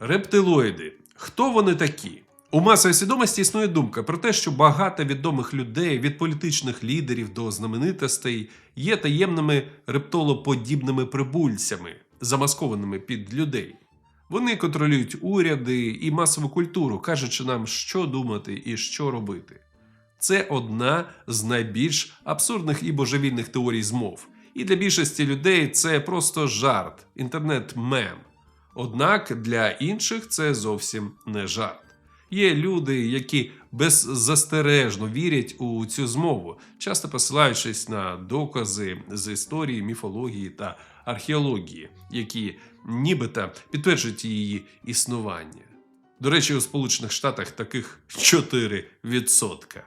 Рептилоїди. Хто вони такі? У масовій свідомості існує думка про те, що багато відомих людей від політичних лідерів до знаменитостей є таємними рептолоподібними прибульцями, замаскованими під людей. Вони контролюють уряди і масову культуру, кажучи нам, що думати і що робити. Це одна з найбільш абсурдних і божевільних теорій змов. І для більшості людей це просто жарт, інтернет-мем. Однак для інших це зовсім не жарт. Є люди, які беззастережно вірять у цю змову, часто посилаючись на докази з історії, міфології та археології, які нібито підтверджують її існування. До речі, у Сполучених Штатах таких 4%.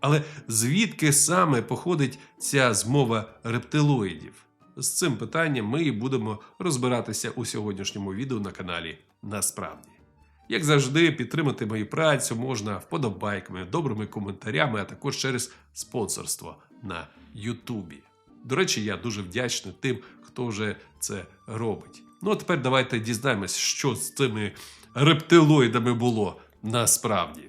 Але звідки саме походить ця змова рептилоїдів? З цим питанням ми і будемо розбиратися у сьогоднішньому відео на каналі Насправді. Як завжди, підтримати мою працю можна вподобайками, добрими коментарями, а також через спонсорство на Ютубі. До речі, я дуже вдячний тим, хто вже це робить. Ну а тепер давайте дізнаємось, що з цими рептилоїдами було насправді.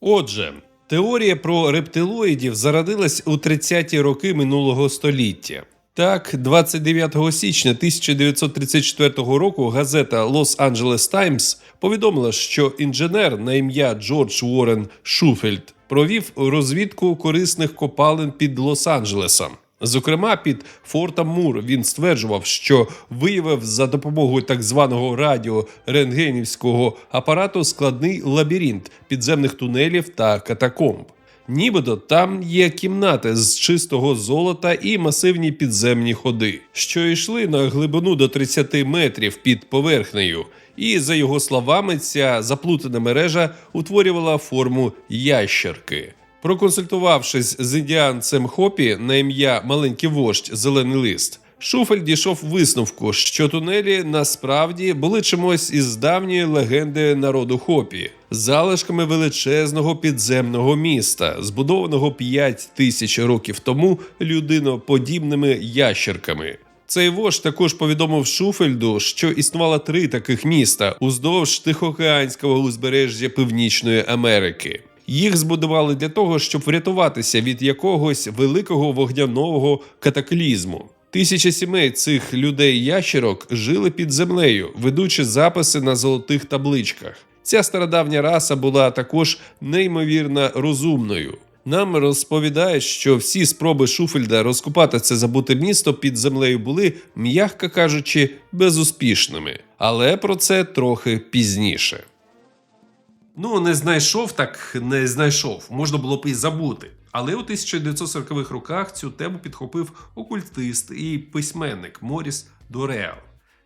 Отже, теорія про рептилоїдів зародилась у 30-ті роки минулого століття. Так, 29 січня 1934 року газета Los Angeles Times повідомила, що інженер на ім'я Джордж Уоррен Шуфельд провів розвідку корисних копалин під Лос-Анджелесом. Зокрема, під Фортом Мур він стверджував, що виявив за допомогою так званого радіорентгенівського апарату складний лабіринт підземних тунелів та катакомб. Нібито там є кімнати з чистого золота і масивні підземні ходи, що йшли на глибину до 30 метрів під поверхнею. І за його словами, ця заплутана мережа утворювала форму ящерки. Проконсультувавшись з індіанцем Хопі на ім'я Маленький вождь Зелений лист, Шуфель дійшов висновку, що тунелі насправді були чимось із давньої легенди народу Хопі, залишками величезного підземного міста, збудованого 5 тисяч років тому людиноподібними ящерками. Цей вождь також повідомив Шуфельду, що існувало три таких міста уздовж Тихоокеанського узбережжя Північної Америки. Їх збудували для того, щоб врятуватися від якогось великого вогняного катаклізму. Тисячі сімей цих людей-ящерок жили під землею, ведучи записи на золотих табличках. Ця стародавня раса була також неймовірно розумною. Нам розповідають, що всі спроби Шуфельда розкупати це забуте місто під землею були, м'яко кажучи, безуспішними. Але про це трохи пізніше. Ну, не знайшов, так не знайшов. Можна було б і забути. Але у 1940-х роках цю тему підхопив окультист і письменник Моріс Дореал.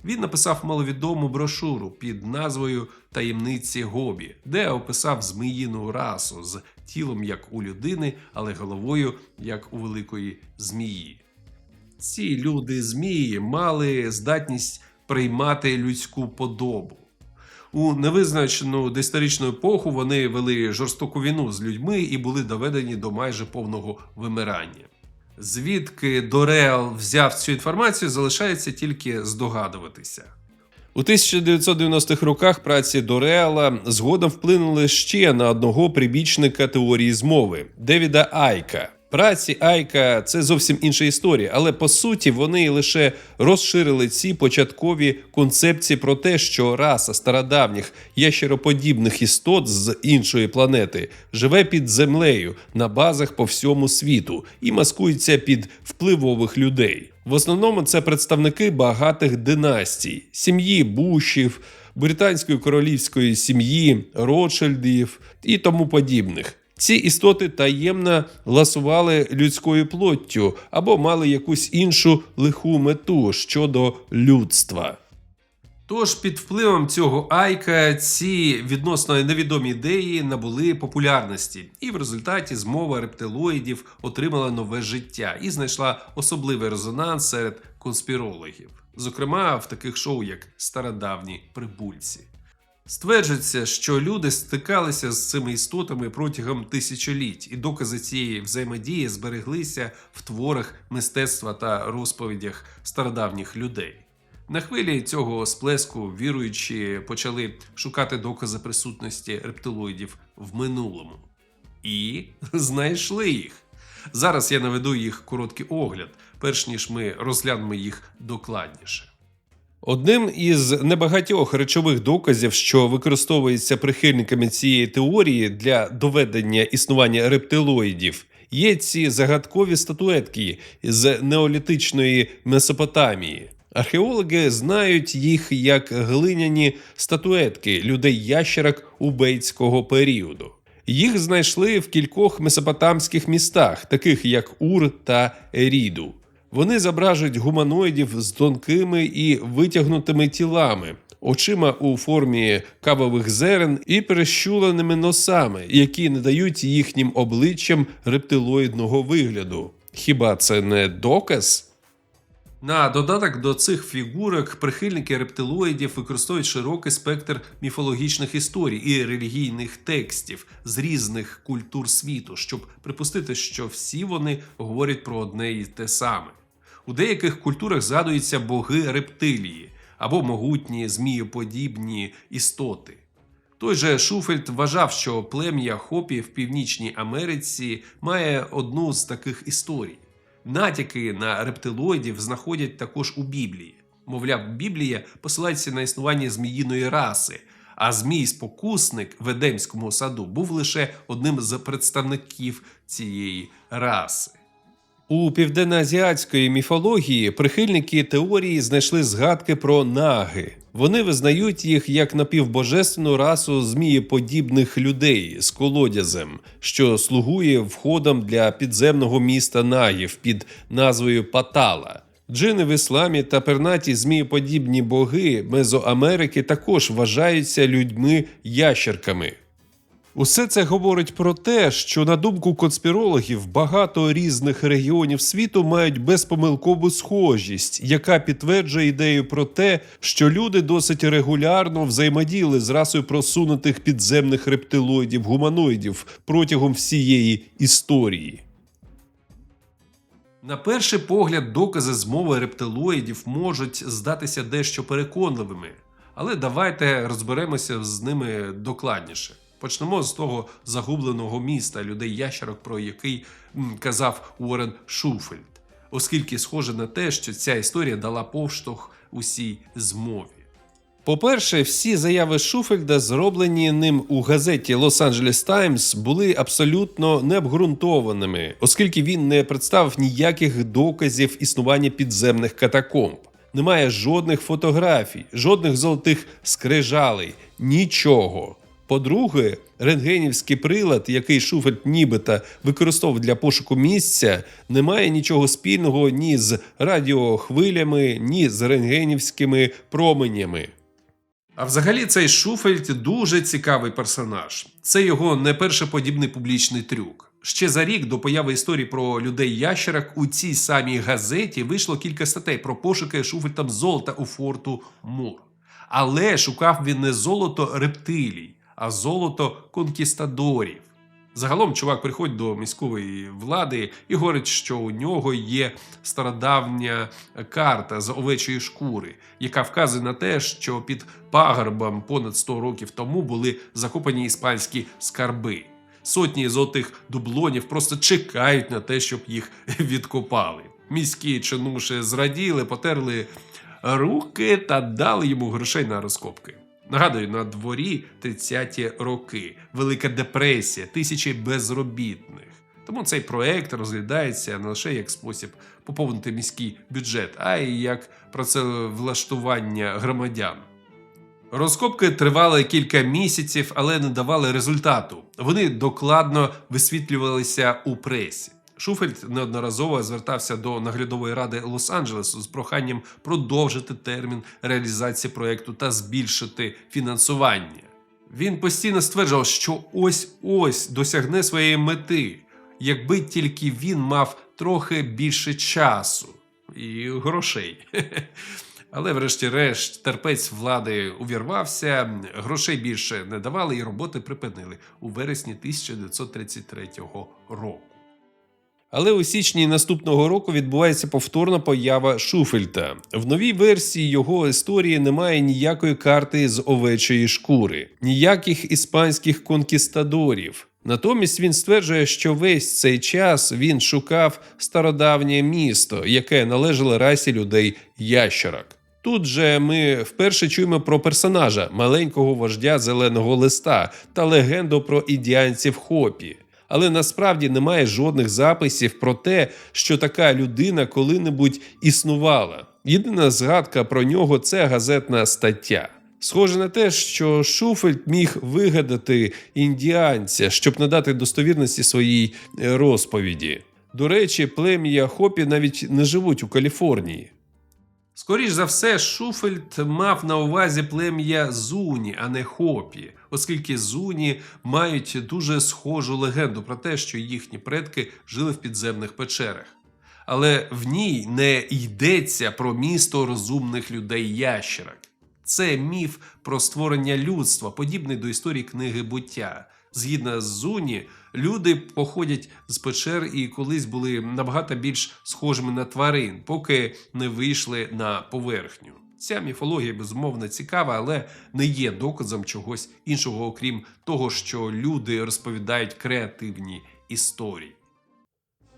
Він написав маловідому брошуру під назвою Таємниці Гобі, де описав зміїну расу з тілом як у людини, але головою як у великої змії. Ці люди змії мали здатність приймати людську подобу. У невизначену доісторичну епоху вони вели жорстоку війну з людьми і були доведені до майже повного вимирання. Звідки Дореал взяв цю інформацію, залишається тільки здогадуватися. У 1990-х роках праці Дореала згодом вплинули ще на одного прибічника теорії змови Девіда Айка. Праці Айка це зовсім інша історія, але по суті вони лише розширили ці початкові концепції про те, що раса стародавніх ящероподібних істот з іншої планети живе під землею на базах по всьому світу і маскується під впливових людей. В основному це представники багатих династій, сім'ї Бушів, британської королівської сім'ї, Ротшильдів і тому подібних. Ці істоти таємно ласували людською плоттю або мали якусь іншу лиху мету щодо людства. Тож під впливом цього Айка ці відносно невідомі ідеї набули популярності, і в результаті змова рептилоїдів отримала нове життя і знайшла особливий резонанс серед конспірологів, зокрема в таких шоу, як Стародавні прибульці. Стверджується, що люди стикалися з цими істотами протягом тисячоліть, і докази цієї взаємодії збереглися в творах мистецтва та розповідях стародавніх людей. На хвилі цього сплеску віруючі почали шукати докази присутності рептилоїдів в минулому. І знайшли їх. Зараз я наведу їх короткий огляд, перш ніж ми розглянемо їх докладніше. Одним із небагатьох речових доказів, що використовується прихильниками цієї теорії для доведення існування рептилоїдів, є ці загадкові статуетки з неолітичної Месопотамії. Археологи знають їх як глиняні статуетки людей-ящерок убейцького періоду. Їх знайшли в кількох месопотамських містах, таких як Ур та Еріду. Вони зображують гуманоїдів з тонкими і витягнутими тілами, очима у формі кавових зерен і перещуленими носами, які не дають їхнім обличчям рептилоїдного вигляду. Хіба це не доказ? На додаток до цих фігурок прихильники рептилоїдів використовують широкий спектр міфологічних історій і релігійних текстів з різних культур світу, щоб припустити, що всі вони говорять про одне і те саме. У деяких культурах згадуються боги рептилії або могутні змієподібні істоти. Той же Шуфельд вважав, що плем'я Хопі в Північній Америці має одну з таких історій. Натяки на рептилоїдів знаходять також у Біблії. Мовляв, Біблія посилається на існування зміїної раси, а змій-спокусник в Едемському саду був лише одним з представників цієї раси. У південноазіатської міфології прихильники теорії знайшли згадки про наги. Вони визнають їх як напівбожественну расу змієподібних людей з колодязем, що слугує входом для підземного міста нагів під назвою Патала. Джини в ісламі та пернаті змієподібні боги Мезоамерики також вважаються людьми-ящерками. Усе це говорить про те, що на думку конспірологів багато різних регіонів світу мають безпомилкову схожість, яка підтверджує ідею про те, що люди досить регулярно взаємодіяли з расою просунутих підземних рептилоїдів гуманоїдів протягом всієї історії. На перший погляд, докази змови рептилоїдів можуть здатися дещо переконливими, але давайте розберемося з ними докладніше. Почнемо з того загубленого міста людей ящерок, про який казав Уоррен Шуфельд, оскільки схоже на те, що ця історія дала повштовх усій змові. По-перше, всі заяви Шуфельда, зроблені ним у газеті Los-Angeles Times, були абсолютно необґрунтованими, оскільки він не представив ніяких доказів існування підземних катакомб. Немає жодних фотографій, жодних золотих скрижалей, нічого. По-друге, рентгенівський прилад, який Шуфельд нібито використовував для пошуку місця, не має нічого спільного ні з радіохвилями, ні з рентгенівськими променями. А взагалі цей Шуфельд дуже цікавий персонаж. Це його не перший подібний публічний трюк. Ще за рік до появи історії про людей ящерок у цій самій газеті вийшло кілька статей про пошуки Шуфельдом золота у форту Мур. Але шукав він не золото рептилій, а золото конкістадорів. Загалом чувак приходить до міської влади і говорить, що у нього є стародавня карта з овечої шкури, яка вказує на те, що під пагорбом понад 100 років тому були закопані іспанські скарби. Сотні золотих дублонів просто чекають на те, щоб їх відкопали. Міські чинуші зраділи, потерли руки та дали йому грошей на розкопки. Нагадую, на дворі 30-ті роки, Велика депресія, тисячі безробітних. Тому цей проект розглядається не лише як спосіб поповнити міський бюджет, а й як працевлаштування громадян. Розкопки тривали кілька місяців, але не давали результату. Вони докладно висвітлювалися у пресі. Шуфельд неодноразово звертався до наглядової ради Лос-Анджелесу з проханням продовжити термін реалізації проекту та збільшити фінансування. Він постійно стверджував, що ось ось досягне своєї мети, якби тільки він мав трохи більше часу і грошей. Але, врешті-решт, терпець влади увірвався, грошей більше не давали і роботи припинили у вересні 1933 року. Але у січні наступного року відбувається повторна поява Шуфельта. В новій версії його історії немає ніякої карти з овечої шкури, ніяких іспанських конкістадорів. Натомість він стверджує, що весь цей час він шукав стародавнє місто, яке належало расі людей ящерок. Тут же ми вперше чуємо про персонажа маленького вождя зеленого листа та легенду про ідіанців Хопі. Але насправді немає жодних записів про те, що така людина коли-небудь існувала. Єдина згадка про нього це газетна стаття. Схоже на те, що Шуфельд міг вигадати індіанця, щоб надати достовірності своїй е, розповіді. До речі, плем'я Хопі навіть не живуть у Каліфорнії. Скоріш за все, Шуфельд мав на увазі плем'я Зуні, а не Хопі, оскільки Зуні мають дуже схожу легенду про те, що їхні предки жили в підземних печерах. Але в ній не йдеться про місто розумних людей ящерок. Це міф про створення людства, подібний до історії книги буття. Згідно з Зуні, люди походять з печер і колись були набагато більш схожими на тварин, поки не вийшли на поверхню. Ця міфологія безумовно цікава, але не є доказом чогось іншого, окрім того, що люди розповідають креативні історії.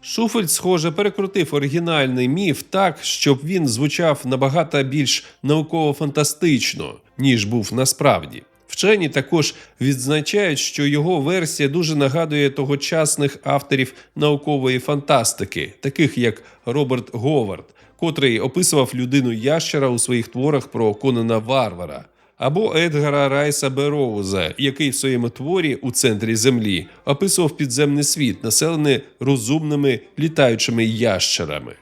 Шуфельд, схоже, перекрутив оригінальний міф так, щоб він звучав набагато більш науково-фантастично, ніж був насправді. Вчені також відзначають, що його версія дуже нагадує тогочасних авторів наукової фантастики, таких як Роберт Говард, котрий описував людину ящера у своїх творах про Конана Варвара, або Едгара Райса Бероуза, який в своєму творі у центрі землі описував підземний світ, населений розумними літаючими ящерами.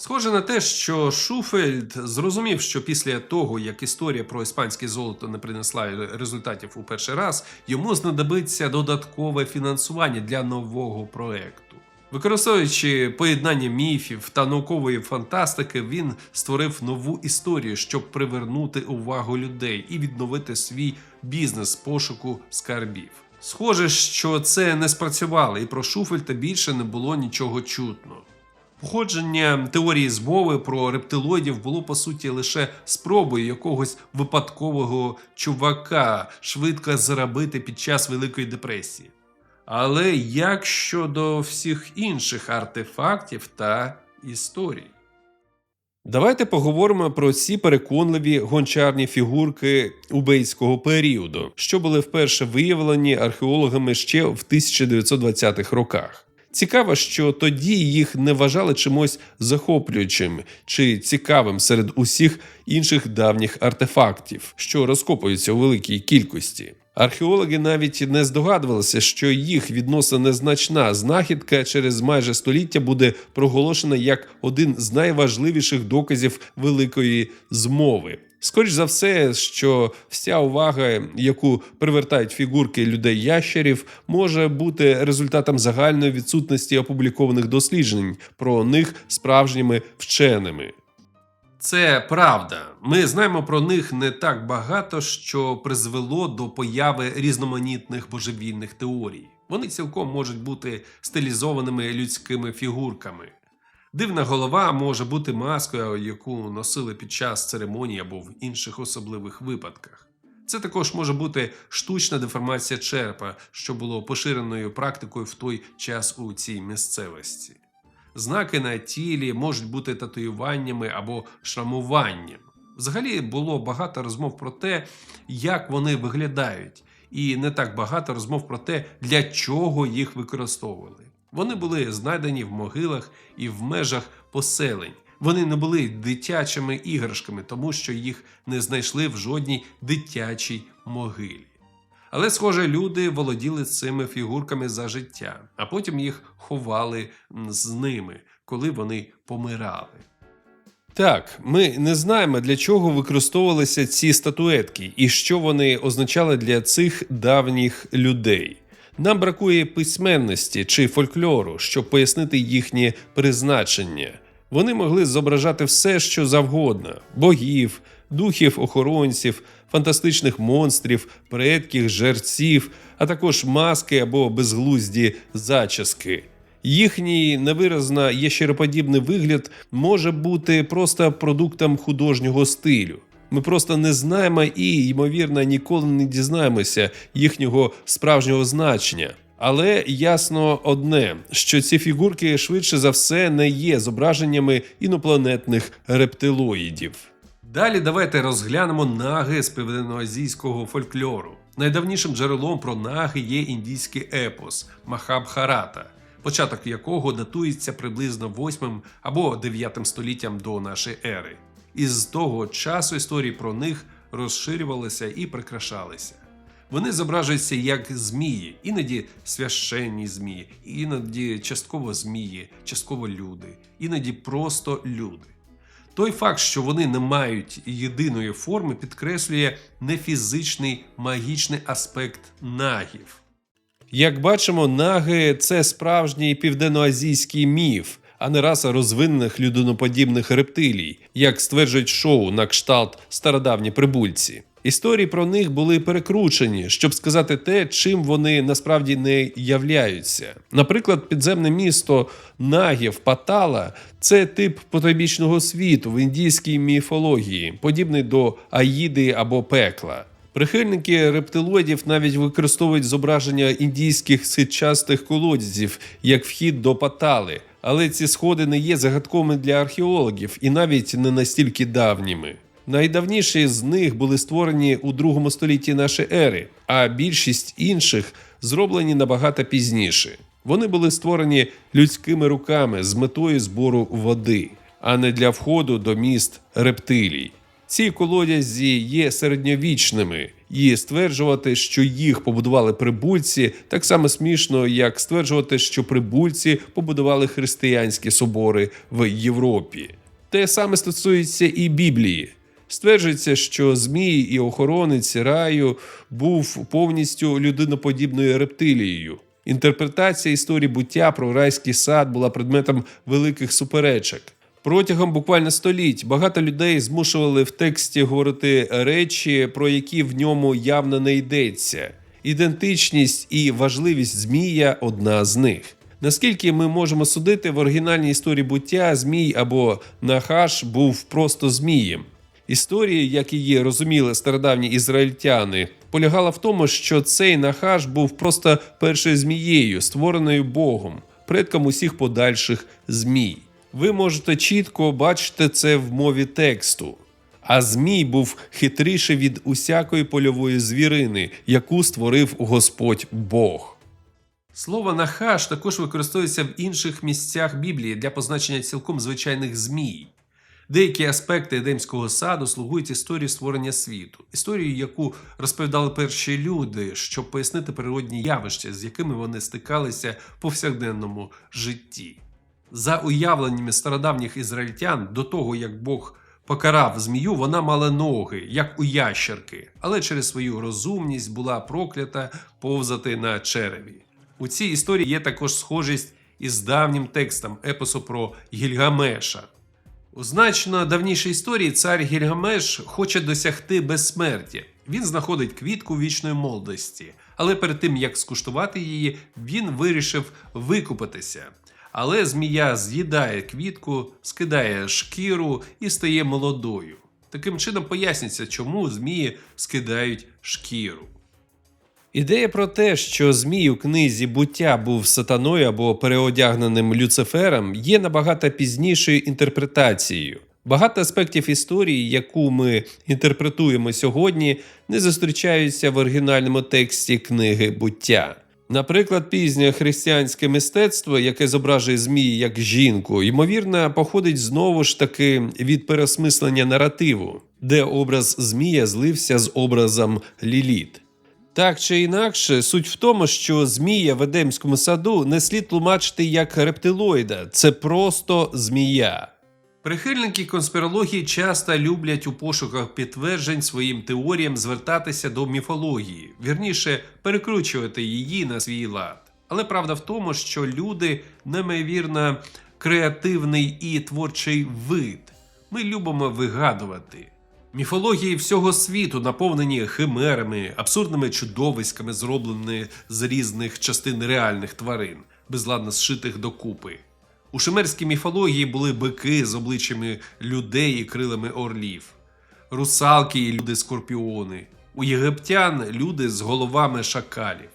Схоже на те, що Шуфельд зрозумів, що після того, як історія про іспанське золото не принесла результатів у перший раз, йому знадобиться додаткове фінансування для нового проекту. Використовуючи поєднання міфів та наукової фантастики, він створив нову історію, щоб привернути увагу людей і відновити свій бізнес пошуку скарбів. Схоже, що це не спрацювало, і про Шуфельта більше не було нічого чутно. Походження теорії змови про рептилоїдів було по суті лише спробою якогось випадкового чувака швидко заробити під час Великої депресії. Але як щодо всіх інших артефактів та історій? Давайте поговоримо про ці переконливі гончарні фігурки убейського періоду, що були вперше виявлені археологами ще в 1920-х роках. Цікаво, що тоді їх не вважали чимось захоплюючим чи цікавим серед усіх інших давніх артефактів, що розкопуються у великій кількості. Археологи навіть не здогадувалися, що їх відносно незначна знахідка через майже століття буде проголошена як один з найважливіших доказів великої змови. Скоріш за все, що вся увага, яку привертають фігурки людей ящерів, може бути результатом загальної відсутності опублікованих досліджень про них справжніми вченими. Це правда. Ми знаємо про них не так багато, що призвело до появи різноманітних божевільних теорій. Вони цілком можуть бути стилізованими людськими фігурками. Дивна голова може бути маскою, яку носили під час церемонії або в інших особливих випадках. Це також може бути штучна деформація черепа, що було поширеною практикою в той час у цій місцевості. Знаки на тілі можуть бути татуюваннями або шрамуванням. Взагалі було багато розмов про те, як вони виглядають, і не так багато розмов про те, для чого їх використовували. Вони були знайдені в могилах і в межах поселень. Вони не були дитячими іграшками, тому що їх не знайшли в жодній дитячій могилі. Але, схоже, люди володіли цими фігурками за життя, а потім їх ховали з ними, коли вони помирали. Так, ми не знаємо, для чого використовувалися ці статуетки і що вони означали для цих давніх людей. Нам бракує письменності чи фольклору, щоб пояснити їхнє призначення. Вони могли зображати все, що завгодно: богів, духів охоронців, фантастичних монстрів, предків, жерців, а також маски або безглузді зачіски. Їхній невиразно ящероподібний вигляд може бути просто продуктом художнього стилю. Ми просто не знаємо і, ймовірно, ніколи не дізнаємося їхнього справжнього значення. Але ясно одне, що ці фігурки швидше за все не є зображеннями інопланетних рептилоїдів. Далі давайте розглянемо наги з південноазійського фольклору. Найдавнішим джерелом про наги є індійський епос Махабхарата, початок якого датується приблизно 8 або 9 століттям до нашої ери. Із того часу історії про них розширювалися і прикрашалися. Вони зображуються як змії, іноді священні змії, іноді частково змії, частково люди, іноді просто люди. Той факт, що вони не мають єдиної форми, підкреслює нефізичний магічний аспект нагів. Як бачимо, наги це справжній південноазійський міф, а не раса розвинених людиноподібних рептилій, як стверджують шоу на кшталт стародавні прибульці. Історії про них були перекручені, щоб сказати те, чим вони насправді не являються. Наприклад, підземне місто Нагів Патала це тип потойбічного світу в індійській міфології, подібний до Аїди або пекла. Прихильники рептилоїдів навіть використовують зображення індійських ситчастих колодязів як вхід до патали, але ці сходи не є загадками для археологів і навіть не настільки давніми. Найдавніші з них були створені у другому столітті нашої ери, а більшість інших зроблені набагато пізніше. Вони були створені людськими руками з метою збору води, а не для входу до міст рептилій. Ці колодязі є середньовічними, і стверджувати, що їх побудували прибульці, так само смішно, як стверджувати, що прибульці побудували християнські собори в Європі. Те саме стосується і Біблії. Стверджується, що Змій і охоронець раю був повністю людиноподібною рептилією. Інтерпретація історії буття про райський сад була предметом великих суперечок. Протягом буквально століть багато людей змушували в тексті говорити речі, про які в ньому явно не йдеться. Ідентичність і важливість змія одна з них. Наскільки ми можемо судити, в оригінальній історії буття змій або Нахаш був просто змієм. Історія, як її розуміли стародавні ізраїльтяни, полягала в тому, що цей Нахаш був просто першою змією, створеною Богом, предком усіх подальших змій. Ви можете чітко бачити це в мові тексту. А Змій був хитріший від усякої польової звірини, яку створив Господь Бог. Слово нахаш також використовується в інших місцях Біблії для позначення цілком звичайних змій. Деякі аспекти Едемського саду слугують історії створення світу, історію, яку розповідали перші люди, щоб пояснити природні явища, з якими вони стикалися в повсякденному житті. За уявленнями стародавніх ізраїльтян, до того як Бог покарав змію, вона мала ноги, як у ящерки, але через свою розумність була проклята повзати на череві. У цій історії є також схожість із давнім текстом епосу про Гільгамеша. У значно давнішій історії цар Гільгамеш хоче досягти безсмертя. Він знаходить квітку вічної молодості, але перед тим як скуштувати її, він вирішив викупатися. Але змія з'їдає квітку, скидає шкіру і стає молодою. Таким чином пояснюється, чому змії скидають шкіру. Ідея про те, що Змій у книзі буття був сатаною або переодягненим Люцифером, є набагато пізнішою інтерпретацією. Багато аспектів історії, яку ми інтерпретуємо сьогодні, не зустрічаються в оригінальному тексті книги буття. Наприклад, пізнє християнське мистецтво, яке зображує Змії як жінку, ймовірно, походить знову ж таки від переосмислення наративу, де образ Змія злився з образом Ліліт. Так чи інакше, суть в тому, що змія в Едемському саду не слід тлумачити як рептилоїда, це просто змія. Прихильники конспірології часто люблять у пошуках підтверджень своїм теоріям звертатися до міфології, вірніше перекручувати її на свій лад. Але правда в тому, що люди неймовірно креативний і творчий вид. Ми любимо вигадувати. Міфології всього світу наповнені химерами, абсурдними чудовиськами, зроблені з різних частин реальних тварин. безладно зшитих докупи. У шумерській міфології були бики з обличчями людей і крилами орлів, русалки і люди-скорпіони, у єгиптян люди з головами шакалів.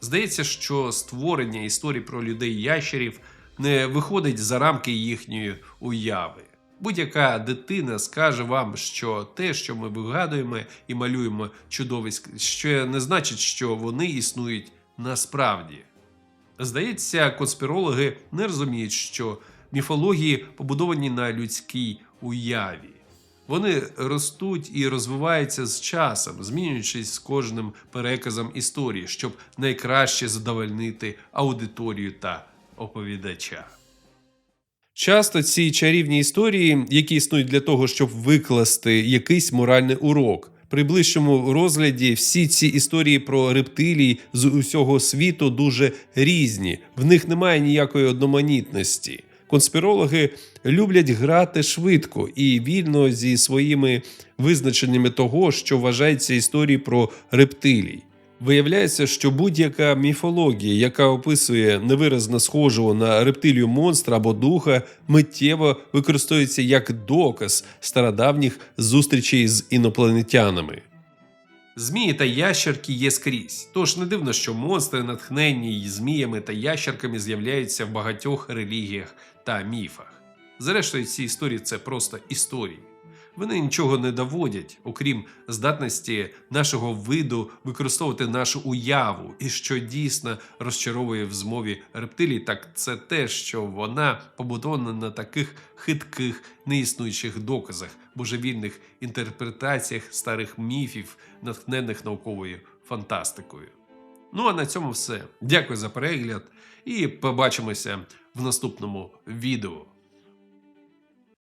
Здається, що створення історій про людей-ящерів не виходить за рамки їхньої уяви. Будь-яка дитина скаже вам, що те, що ми вигадуємо і малюємо чудовиськ, ще не значить, що вони існують насправді. Здається, конспірологи не розуміють, що міфології побудовані на людській уяві. Вони ростуть і розвиваються з часом, змінюючись з кожним переказом історії, щоб найкраще задовольнити аудиторію та оповідача. Часто ці чарівні історії, які існують для того, щоб викласти якийсь моральний урок. При ближчому розгляді всі ці історії про рептилій з усього світу дуже різні, в них немає ніякої одноманітності. Конспірологи люблять грати швидко і вільно зі своїми визначеннями того, що вважається історією про рептилій. Виявляється, що будь-яка міфологія, яка описує невиразно схожого на рептилію монстра або духа, миттєво використовується як доказ стародавніх зустрічей з інопланетянами. Змії та ящерки є скрізь. Тож не дивно, що монстри, натхненні зміями та ящерками, з'являються в багатьох релігіях та міфах. Зрештою, ці історії це просто історії. Вони нічого не доводять, окрім здатності нашого виду використовувати нашу уяву, і що дійсно розчаровує в змові рептилій, так це те, що вона побудована на таких хитких неіснуючих доказах, божевільних інтерпретаціях старих міфів, натхнених науковою фантастикою. Ну а на цьому все. Дякую за перегляд і побачимося в наступному відео.